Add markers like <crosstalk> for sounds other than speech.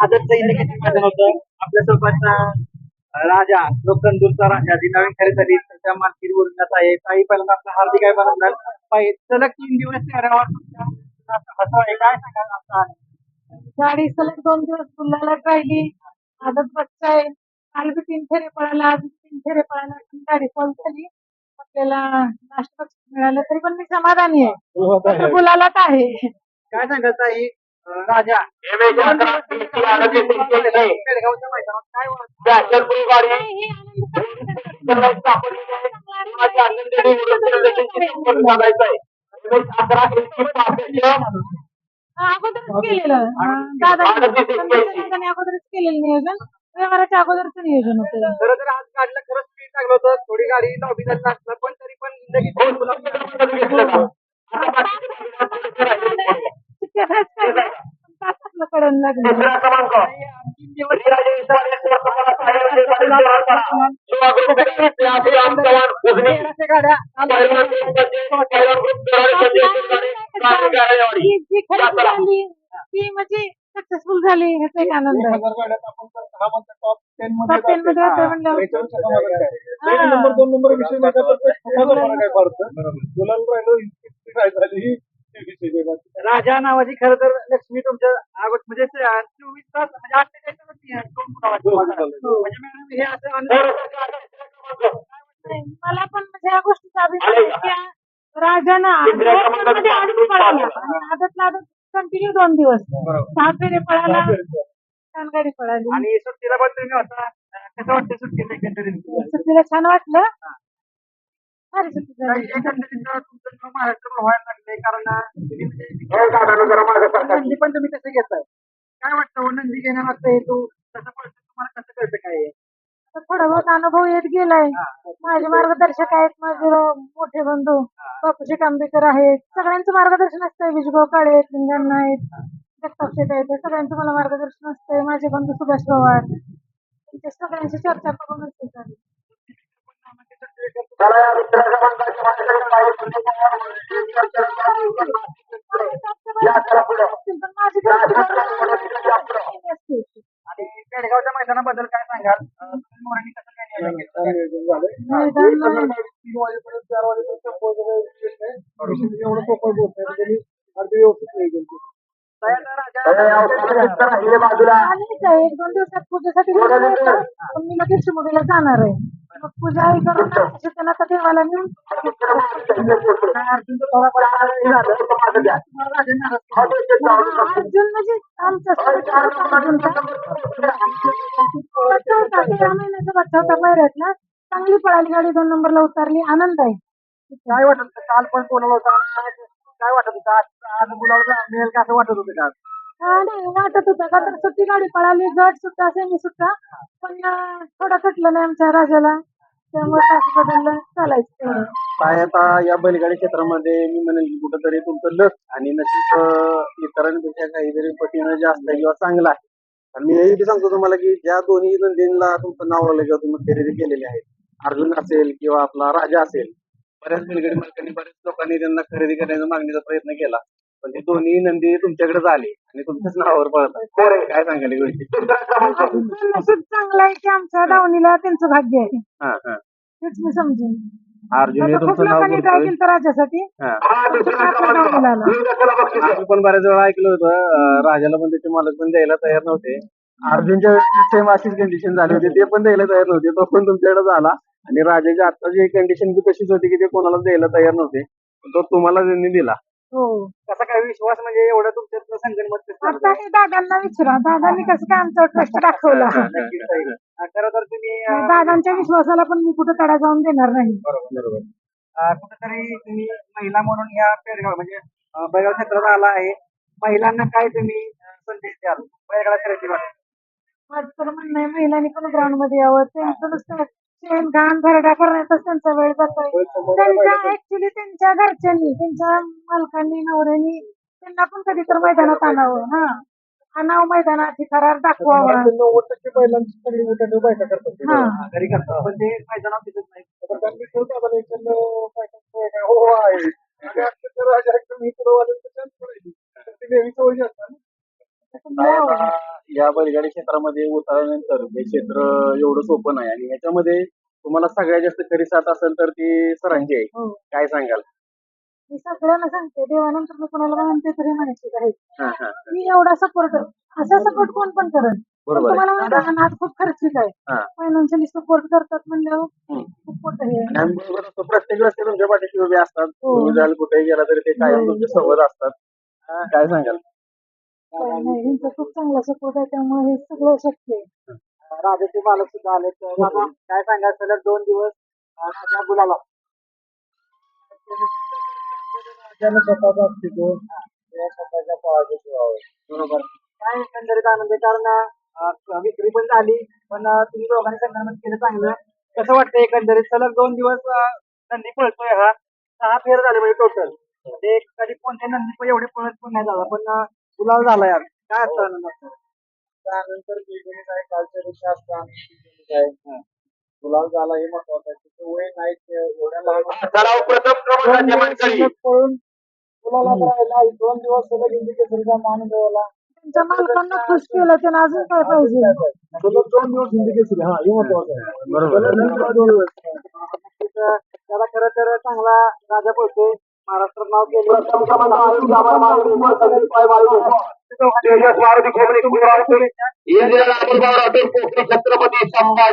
आजचं इंडिकेशन होतं आपल्यासोबत राजा लोकंदूरचा राजा जी नवीन खरेदी त्याच्या मालकीवरून जात आहे काही पहिल्यांदा आपला हार्दिक अभिनंदन पाहिजे सलग तीन दिवस चेहऱ्यावर हसू आहे काय सांगाल आता गाडी सलग दोन दिवस गुल्हाला राहिली. आदत बच्चा आहे. काल बी तीन फेरे पळाला आज तीन फेरे पळाला गाडी फॉल झाली. आपल्याला नाश्ता मिळालं तरी पण मी समाधानी आहे. गुलालात आहे. काय सांगाल ताई अं, राजा <laughs> अगोदरच केलेलं. दादा अगोदरच केलेलं नियोजन. व्यवहाराच्या अगोदरच नियोजन होतं. खरं तर आज गाडीला खरंच स्पीड लागलं होतं. थोडी गाडी लॉबी असलं पण तरी पण जिंदगी झाली ती म्हणजे सक्सेसफुल झाली. ह्याचा एक आनंद नंबर दोन नंबर विषय. मुलांना राजा नावाची खरं तर लक्ष्मी तुमच्या अगोदर म्हणजे ते चोवीस तास म्हणजे अठ्ठेचाळीस. म्हणजे हे असं नाही, मला पण म्हणजे या गोष्टीचा अभिमान आहे की या राजानं मध्ये आदत पळाला. आदतला आदत कंटिन्यू दोन दिवस. सहा फेरे पळाला. छान गाडी पळाली. आणि सुट्टीला पण तुम्ही होता. कसं वाटतं सुट्टीला एकंदरीत? सुट्टीला छान वाटलं. कारण पण तुम्ही कसं घेताय? काय वाटतं हो, नंदी कसं पडतं तुम्हाला कसं कळतं काय थोडा बहुत अनुभव येत गेलाय. माझे मार्गदर्शक आहेत माझे मोठे बंधू. बापूजी कांबेकर आहेत. सगळ्यांचं मार्गदर्शन असतंय. विजगाव काळे आहेत लिंगण्णा आहेत. जगताप शेट आहेत. सगळ्यांचं मला मार्गदर्शन असतंय. माझे बंधू सुभाष पवार. सगळ्यांची चर्चा करूनच हे झाली. पण माझी आणि पेडगावच्या मैदानाबद्दल काय सांगाल मोरांनी कसं काय नियोजन तीन वाजेपर्यंत चार वाजेपर्यंत एवढं सोपं होत व्यवस्थित नियोजन केलं. तयार एक दोन दिवसात पूजेसाठी मी लगेच चिमुडीला जाणार आहे मग पूजा आई करून आता देवाला नेऊन हे केला. अर्जुन म्हणजे आमचा बच्चा होता तेरा महिन्याचा बच्चा होता पहिल्यातला चांगली पळाली गाडी दोन नंबरला उतरली आनंद आहे. काय वाटत होतं? काल पण बोलवलं होतं? काय वाटत होतं? आज आज मिळेल का असं वाटत होतं का? आज? हा, नाही वाटत होतं. का तर सुट्टी गाडी पळाली गट सुट्टा सेमी सुट्टा. पण थोडं कटलं नाही आमच्या राजाला. त्यामुळे बदललं चालायचं तेवढं. काय आता या बैलगाडी क्षेत्रामध्ये मी म्हणेल की कुठंतरी तुमचं लस आणि नशीब अं, इतरांपेक्षा काहीतरी पटीनं जास्त आहे किंवा चांगलं आहे. आणि मी हे बी सांगतो तुम्हाला की ज्या दोन्ही नंदींना तुमचं नाव आलं किंवा तुम्ही खरेदी केलेली आहे अर्जुन असेल किंवा आपला राजा असेल बऱ्याच बैलगाडी मालकांनी बऱ्याच लोकांनी त्यांना खरेदी करण्याचा मागणीचा प्रयत्न केला. पण ते दोन्ही नंदी तुमच्याकडेच आले आणि तुमच्याच नावावर पळत आहे. काय सांगाल ही गोष्टी? नशीब चांगलं आहे की आमच्या दावणीला त्यांचं भाग्य आहे. हा हा. हेच मी समजेन. अर्जुन हे आता खूप तुमचं नाव लोकांनी ट्राय करतोय केलं तर राजासाठी? हा. पण शेवटी आपल्या दावणीला आला. आम्ही पण बऱ्याच वेळा ऐकलं होतं अं, राजाला पण त्याचे मालक पण द्यायला तयार नव्हते. अर्जुनच्या सेम अशीच कंडिशन झाली होती ते पण द्यायला तयार नव्हते तो पण तुमच्याकडे झाला आणि राजाची आत्ताची कंडिशन बी तशीच होती की ते कोणाला द्यायला तयार नव्हते. पण तो तुम्हाला त्यांनी दिला. हो. कसा काय विश्वास म्हणजे एवढं तुमच्यातलं संगणमत कसं आता? हे दादांना विचारा. दादांनी कसं काय आमचा ट्रस्ट दाखवला? नक्कीच ताई. अं, खरं तर तुम्ही अं, दादांच्या विश्वासाला पण मी कुठं तडा जाऊन देणार नाही. बरोबर अं, कुठेतरी तुम्ही महिला म्हणून या पेडगाव म्हणजे अं, बैलगाव क्षेत्रात आला आहे. महिलांना काय तुम्ही अं, संदेश द्याल? बैलगाडा खरेदी माझं तर म्हणणं आहे महिलांनी पण ग्राउंडमध्ये यावं. त्यांचं नुसतं घाण भरडा करण्यातच त्यांचा वेळ जातोय. त्यांच्या ऍक्च्युली त्यांच्या घरच्यांनी त्यांच्या मालकांनी नवऱ्यांनी त्यांना पण कधी तर मैदानात आणावं हा. आणावं मैदानात थरार दाखवावा. नव्वद टक्के बैलांची सगळी मोठ्या बायका करतात ते. हा. घरी करतात पण ते मैदानात दिसत नाही हो हो आहे. या बैलगाडी क्षेत्रामध्ये उतरल्यानंतर हे क्षेत्र एवढं सोपं नाही आणि याच्यामध्ये तुम्हाला सगळ्यात जास्त खरी साथ असेल तर ती सरांची आहे हो काय सांगाल मी सगळ्यांना सांगते देवानंतर मी कोणाला म्हणते तरी माहिती आहे हा, हा. मी एवढा सपोर्ट असा सपोर्ट कोण पण बरोबर आहे. तुम्हाला माहिती आहे खूप खर्चिक आहे हा. फायनान्शियली सपोर्ट करतात म्हणल्यावर हम्म. खूप मोठं हे आहे. आणि आम्ही बरोबर असतो, प्रत्येक रस्ते तुमच्या पाठीशी उभे असतात हो. तुम्ही जाल कुठेही गेला तरी ते कायम हो. तुमच्यासोबत असतात काय सांगाल ह्यांचा खूप चांगला सपोर्ट आहे त्यामुळे हे सगळं शक्य आहे. राजाचे बालक सुद्धा आले तर दादा काय सांगा सलग दोन दिवस राजा गुलाला त्यानं स्वतःचा अस्तित्व स्वतःच्या पळाच्या बरोबर. काय एकंदरीत आनंद आहे कारण विक्री पण झाली पण तुम्ही दोघांनी संघटन केलं चांगलं. कसं वाटतं एकंदरीत? सलग दोन दिवस नंदी पळतोय हा. सहा फेर झाले म्हणजे टोटल म्हणजे कधी कोणत्या नंदी पण एवढे पळत पण नाही झाला पण गुलाल झाला यार. काय असतं आनंद असतो त्यानंतर बिल्डिंग आहे कालच्या दिवशी असतं आम्ही आहे गुलाल झाला हे महत्वाचं आहे. वय नाही ते एवढ्या लहान पळून गुलालात राहिला दोन दिवस सलग इंडी केसरीचा मान मिळवला. त्यांच्या मालकांना खुश केलं त्यानं अजून काय पाहिजे? सलग दोन दिवस हा हे महत्वाचं आहे. बरोबर. त्याला खरं तर चांगला राजा पळतोय. छत्रपती संभाजी